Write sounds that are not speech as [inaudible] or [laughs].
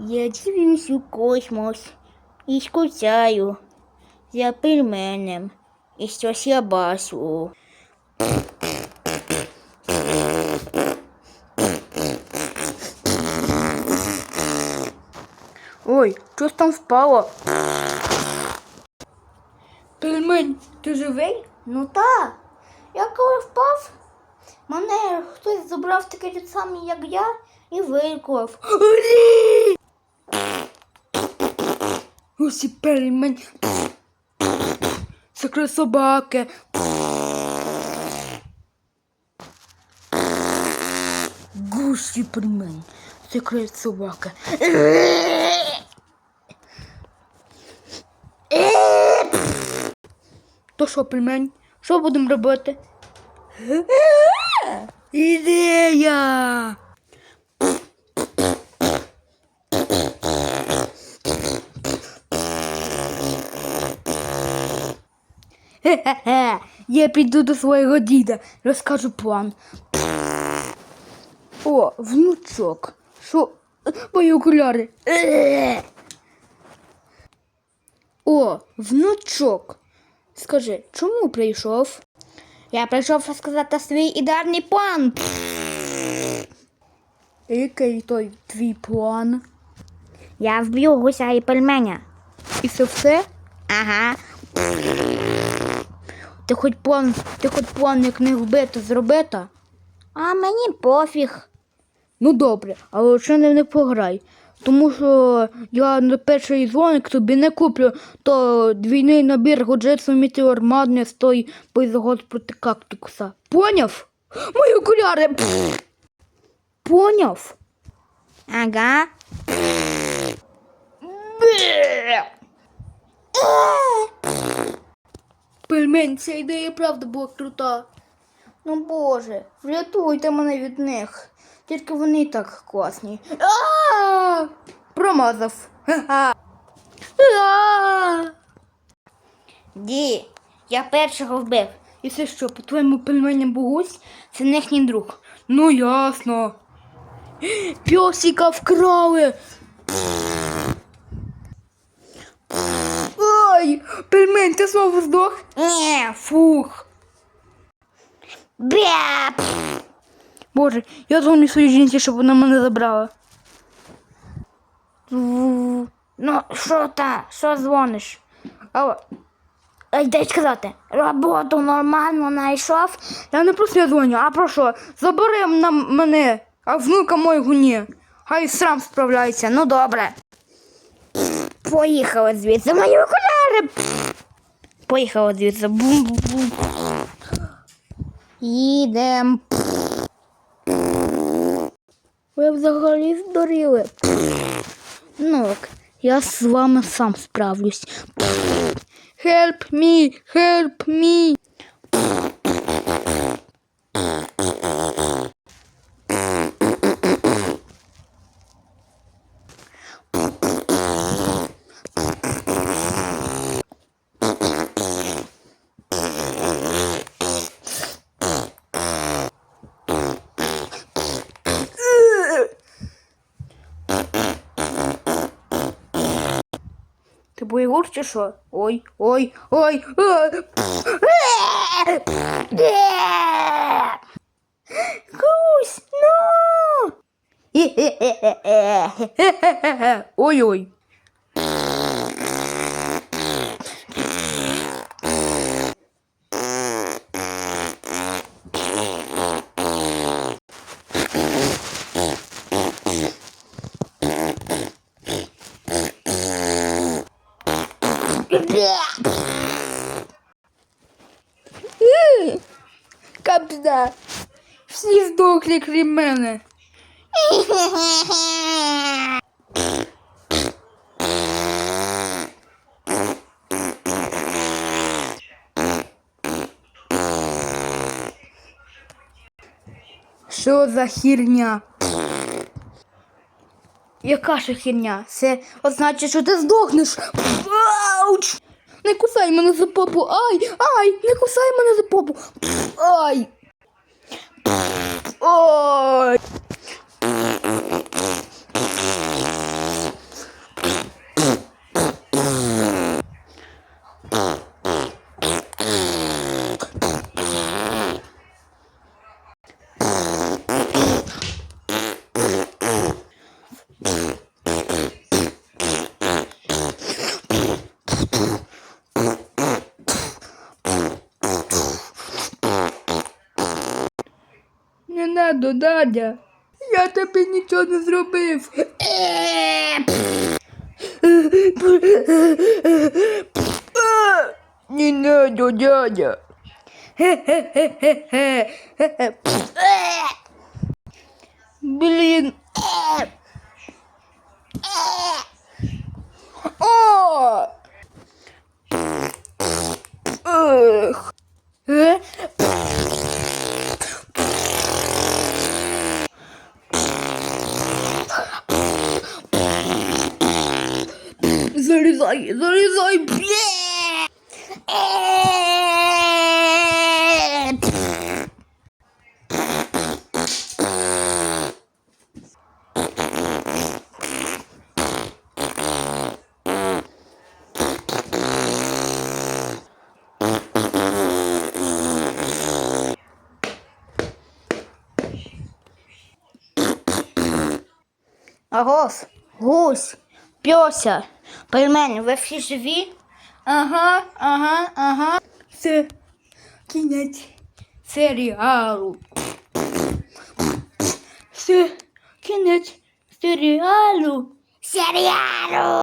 Я дивлюсь у космос і скучаю за пельменем. І щось я бачу. Ой, щось там впало. Пельмень, ти живий? Ну так. Я коли впав, мене хтось забрав такий самий, як я, і виклав. Ось і пельмень. Секрет собаки. Гусі пельмень. Секрет собаки. То що, пельмень? Що будемо робити? Ідея! Хе-хе-хе, [laughs] я піду до свого діда, розкажу план. О, внучок. Що? Мої окуляри. О, внучок. Скажи, чому прийшов? Я прийшов розказати свій ідеальний план. Який той твій план? Я вб'ю гуся і пельменя. І це все? Ага. Ти хоч план, ти хоч план як не вбити, зробити? А мені пофіг. Ну добре, але лише не, не пограй. Тому що я на перший дзвоник тобі не куплю, то двійний набір Годжетсу Meteor Madness той бойзагод проти кактуса. Поняв? Мої окуляри! Пф. Поняв? Ага. Пельмень, ця ідея правда була крута. Ну боже, врятуйте мене від них. Тільки вони так класні. А! Промазав. Ді, я першого вбив. І це що, по-твоєму пельменям богусь? Це їхній друг. Ну ясно. Пьосика вкрали. Ой, пельмень, ти знову здох? Ні. Фух. Беп. Боже, я дзвоню своїй жінці, щоб вона мене забрала. Ну, що та? Що дзвониш? Алло, Ай, дай сказати, роботу нормально знайшов. я не про я дзвоню, а про що? Забери на мене, а внука мого ні. Хай сам справляється. Ну добре. Поїхали звідси. Мої окуляри. Поїхали звідси. Бум-бум-бум. Їдем. Ви взагалі здуріли. Ну, я з вами сам справлюсь. Help me, help me. Чи що? Ой, ой, ой. Кусь, Гусь, ну! Ой-ой. Капда. Всі здохли, крім. Що за херня? Яка ж херня? Це означає, що ти здохнеш. Ауч! Не кусай мене за попу. Ай! Ай! Не кусай мене за попу. Ай! Ой! Не надо, Надя. Я тобі нічого не зробив. Не надо, дядя. Блін, Залізай, залізай! А гос, гусь, пьося, пельмені, ви всі живі? Ага, ага, ага. Це кінець серіалу. Це кінець серіалу. Серіалу!